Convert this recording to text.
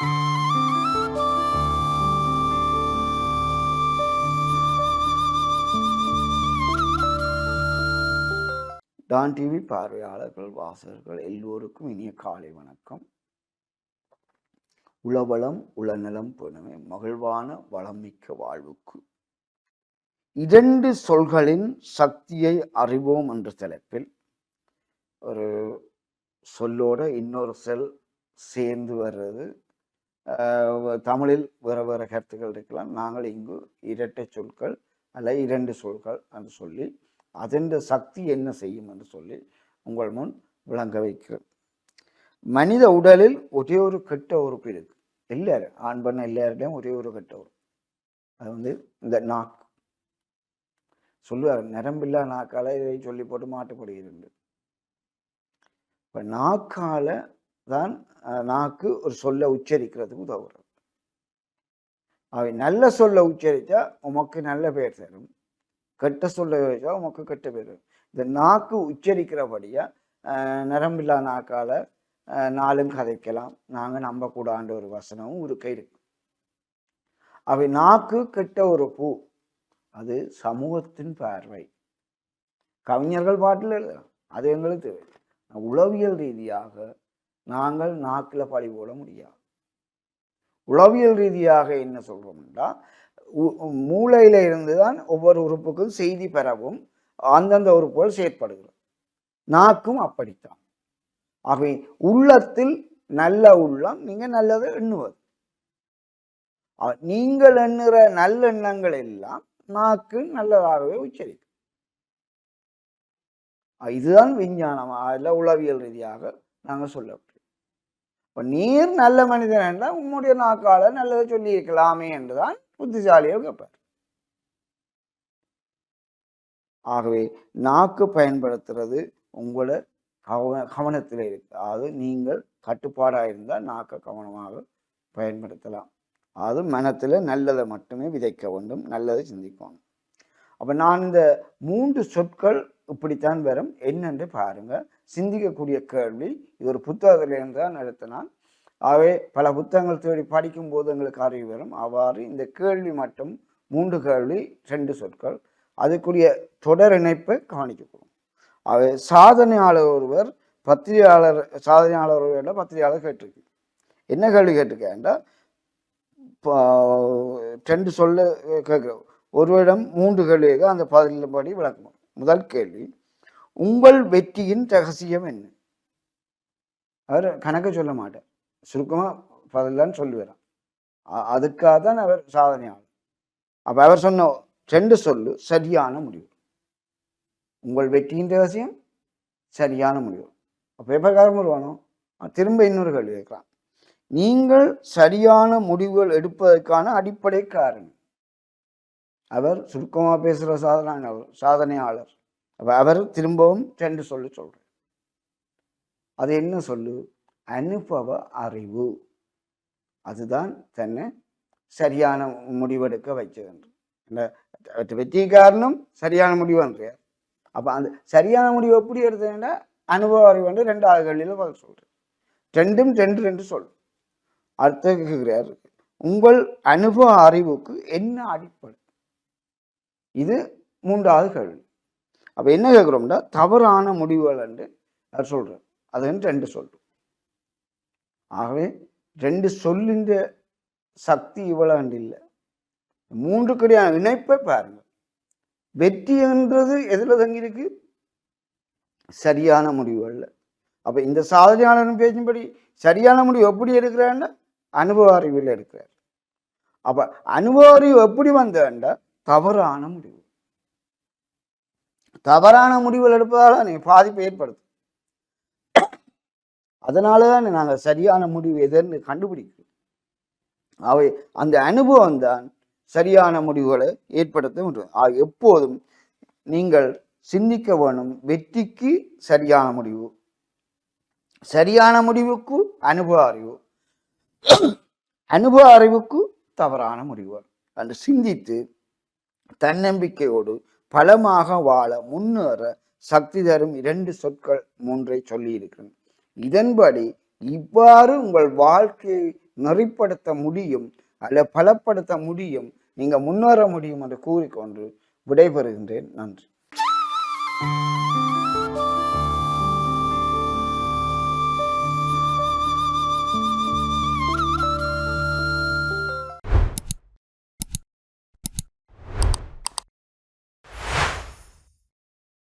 Don TV பார்வையாளர்கள் வாசகர்கள் எல்லோருக்கும் இனிய காலை வணக்கம். உளவளம் உளநலம் புனமை மகிழ்வான வளமிக்க வாழ்வுக்கு. இரண்டு சொல்களின் சக்தியை அறிவோம் என்ற தலைப்பில் ஒரு சொல்லோட இன்னொரு செல் சேர்ந்து வர்றது தமிழில் வேறு வேறு கருத்துக்கள் இருக்கலாம். நாங்கள் இங்கு இரட்டை சொற்கள் அல்ல இரண்டு சொற்கள் என்று சொல்லி அதன் சக்தி என்ன செய்யும் என்று சொல்லி உங்கள் முன் விளங்க வைக்கிறேன். மனித உடலில் ஒரே ஒரு கெட்ட உறுப்பு இருக்கு. எல்லாரும் ஆண் பண்ண எல்லாருடையும் ஒரே ஒரு கெட்ட உறுப்பு. அது வந்து இந்த நாக்கு. சொல்லுவார் நரம்பில்லா நாக்கால இதை சொல்லி போட்டு மாட்டப்படுகிறது இப்போ நாக்கால தான் நாக்கு ஒரு சொல்ல உச்சரிக்கிறதுக்கு உதவுறது. அவை நல்ல சொல்ல உச்சரித்தா உமக்கு நல்ல பெயர் தரும். கெட்ட சொல்ல வச்சா உமக்கு கெட்ட பேர் தரும். இந்த நாக்கு உச்சரிக்கிறபடியா அஹ், நரம்பில்லா நாக்கால நாளும் கதைக்கலாம். நாங்கள் நம்பக்கூடாத ஒரு வசனமும் இருக்க இருக்கு. அவை நாக்கு கெட்ட ஒரு பூ. அது சமூகத்தின் பார்வை. கவிஞர்கள் பாட்டில் எழுதலாம். அது எங்களுக்கு தேவை உளவியல் ரீதியாக நாங்கள் நாக்கில் பழி போட முடியாது. உளவியல் ரீதியாக என்ன சொல்கிறோம்னா உ- மூளையில இருந்து தான் ஒவ்வொரு உறுப்புக்கும் செய்தி பெறவும் அந்தந்த உறுப்புகள் செயற்படுகிறது. நாக்கும் அப்படித்தான். ஆகவே உள்ளத்தில் நல்ல உள்ளம் நீங்கள் நல்லதை எண்ணுவது. நீங்கள் எண்ணுற நல்லெண்ணங்கள் எல்லாம் நாக்கு நல்லதாகவே உச்சரிக்கும். இதுதான் விஞ்ஞானமாக அதில் உளவியல் ரீதியாக நாங்கள் சொல்லப்படுறோம் இப்போ நீர் நல்ல மனிதன் என்றால் உம்முடைய நாக்கால நல்லதை சொல்லியிருக்கலாமே என்றுதான் புத்திசாலிகள் கேட்பார். ஆகவே நாக்கு பயன்படுத்துறது உங்களை கவ கவனத்தில் இருக்கு. அது நீங்கள் கட்டுப்பாடாக இருந்தால் நாக்கை கவனமாக பயன்படுத்தலாம். அது மனத்தில் நல்லதை மட்டுமே விதைக்க வேண்டும். நல்லதை சிந்திக்கணும். அப்போ நான் இந்த மூன்று சொற்கள் இப்படித்தான் வரும். என்னென்று பாருங்க சிந்திக்கக்கூடிய கேள்வி. இது ஒரு புத்தகத்திலிருந்து தான் நடத்தினான் ஆகவே பல புத்தகங்கள் தேடி படிக்கும் போது எங்களுக்கு அறிவு வரும். அவ்வாறு இந்த கேள்வி மட்டும் மூன்று கேள்வி ரெண்டு சொற்கள். அதுக்குரிய தொடர் இணைப்பை கவனிக்கப்படும் ஆகவே சாதனையாளர் ஒருவர் பத்திரிகையாளர் சாதனையாளர் ஒருவரிடம் பத்திரிகையாளர் கேட்டிருக்கு என்ன கேள்வி கேட்டிருக்கேன்டா ரெண்டு சொல்ல கேட்குற ஒருவரிடம் மூன்று கேள்வி அந்த பதிலின்படி விளக்கணும் முதல் கேள்வி உங்கள் வெற்றியின் ரகசியம் என்ன? அவர் கணக்கு சொல்ல மாட்டார். சுருக்கமாக பதிலான்னு சொல்லுவார் அதுக்காக தான் அவர் சாதனையாளர் அப்போ அவர் சொன்ன ரெண்டு சொல்லு சரியான முடிவு. உங்கள் வெற்றியின் ரகசியம் சரியான முடிவு. அப்போ எப்போ வருவானோ திரும்ப இன்னொரு கேள்வி கேட்கலாம் நீங்கள் சரியான முடிவுகள் எடுப்பதற்கான அடிப்படை காரணம் அவர் சுருக்கமாக பேசுகிற சாதனையாளர் சாதனையாளர். அப்போ அவர் திரும்பவும் ரெண்டு சொல்லு சொல்கிறார் அது என்ன சொல்லு? அனுபவ அறிவு. அதுதான் தன்னை சரியான முடிவெடுக்க வைச்சது இந்த வெற்றி காரணம் சரியான முடிவுன்றார். அப்போ அந்த சரியான முடிவு எப்படி எடுத்ததுன்னா அனுபவ அறிவு என்று ரெண்டு ஆள்களில் பதில் சொல்றேன் ரெண்டும் ரெண்டு ரெண்டு சொல் அடுத்த கேட்கிறார் உங்கள் அனுபவ அறிவுக்கு என்ன அடிப்படை? இது மூன்றாவது கேள்வி. அப்போ என்ன கேட்குறோம்னா தவறான முடிவுகள் என்று அவர் சொல்றார். அது வந்து ரெண்டு சொல். ஆகவே ரெண்டு சொல்லின்ற சக்தி இவ்வளவு இல்லை. மூன்று இணைப்பை பாருங்கள். வெற்றி என்றது எதில் தங்கியிருக்கு? சரியான முடிவுகள்ல. அப்போ இந்த சாதனையாளரும் பேசும்படி சரியான முடிவு எப்படி எடுக்கிறான்னா அனுபவ அறிவில் எடுக்கிறார். அப்ப அனுபவ அறிவு எப்படி வந்தேன்டா தவறான முடிவு. தவறான முடிவுகள் எடுப்பதால் நீங்கள் பாதிப்பை ஏற்படுத்தும். அதனால தான் நாங்கள் சரியான முடிவு எதுன்னு கண்டுபிடிக்கிறோம். அவை அந்த அனுபவம் தான் சரியான முடிவுகளை ஏற்படுத்த முடியும். ஆக எப்போதும் நீங்கள் சிந்திக்க வேணும் வெற்றிக்கு சரியான முடிவு. சரியான முடிவுக்கு அனுபவ அறிவு. அனுபவ அறிவுக்கு தவறான முடிவு. என்று சிந்தித்து தன்னம்பிக்கையோடு பலமாக வாழ முன்னேற சக்தி தரும் இரண்டு சொற்கள் மூன்றை சொல்லியிருக்கிறேன். இதன்படி இவ்வாறு உங்கள் வாழ்க்கையை நெறிப்படுத்த முடியும் அல்ல பலப்படுத்த முடியும் நீங்கள் முன்னேற முடியும் என்று கூறிக்கொண்டு விடைபெறுகின்றேன். நன்றி.